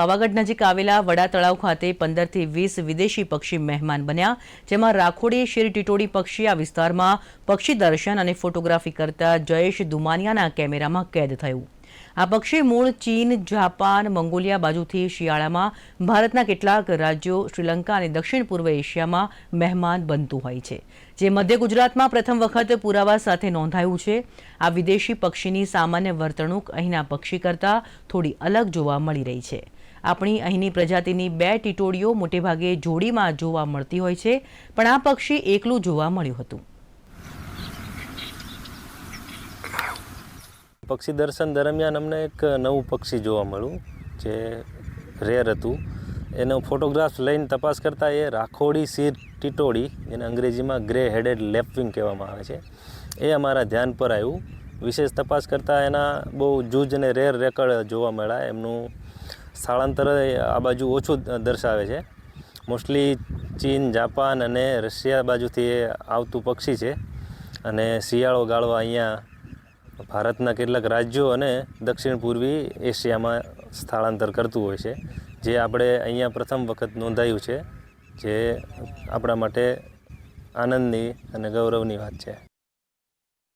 પાવાગઢ નજીક આવેલા વડા તળાવ ખાતે પંદરથી વીસ વિદેશી પક્ષી મહેમાન બન્યા, જેમાં રાખોડી, શેર ટીટોડી પક્ષી આ વિસ્તારમાં પક્ષી દર્શન અને ફોટોગ્રાફી કરતા જયેશ દુમાનિયાના કેમેરામાં કેદ થયું. આ પક્ષી મૂળ ચીન, જાપાન, મંગોલિયા બાજુથી શિયાળામાં ભારતના કેટલાક રાજ્યો, શ્રીલંકા અને દક્ષિણ પૂર્વ એશિયામાં મહેમાન બનતું હોય છે, જે મધ્ય ગુજરાતમાં પ્રથમ વખત પુરાવા સાથે નોંધાયું છે. આ વિદેશી પક્ષીની સામાન્ય વર્તણૂક અહીંના પક્ષી કરતાં થોડી અલગ જોવા મળી રહી છે. આપણી અહીંની પ્રજાતિની બે ટીટોડીઓ મોટેભાગે જોડીમાં જોવા મળતી હોય છે, પણ આ પક્ષી એકલું જોવા મળ્યું હતું. પક્ષી દર્શન દરમિયાન અમને એક નવું પક્ષી જોવા મળ્યું, જે રેર હતું. એનો ફોટોગ્રાફ લઈને તપાસ કરતાં એ રાખોડી સીર ટીટોડી જેને અંગ્રેજીમાં ગ્રે હેડેડ લેપવિંગ કહેવામાં આવે છે. એ અમારા ધ્યાન પર આવ્યું. વિશેષ તપાસ કરતાં એના બહુ જૂજ અને રેર રેકર્ડ જોવા મળ્યા. એમનું સ્થળાંતર આ બાજુ ઓછું દર્શાવે છે. મોસ્ટલી ચીન, જાપાન અને રશિયા બાજુથી એ આવતું પક્ષી છે. અને શિયાળો ગાળવા અહીંયા ભારતના કેટલાક રાજ્યો અને દક્ષિણ પૂર્વી એશિયામાં સ્થળાંતર કરતું હોય છે, જે આપણે અહીંયા પ્રથમ વખત નોંધાયું છે, જે આપણા માટે આનંદની અને ગૌરવની વાત છે.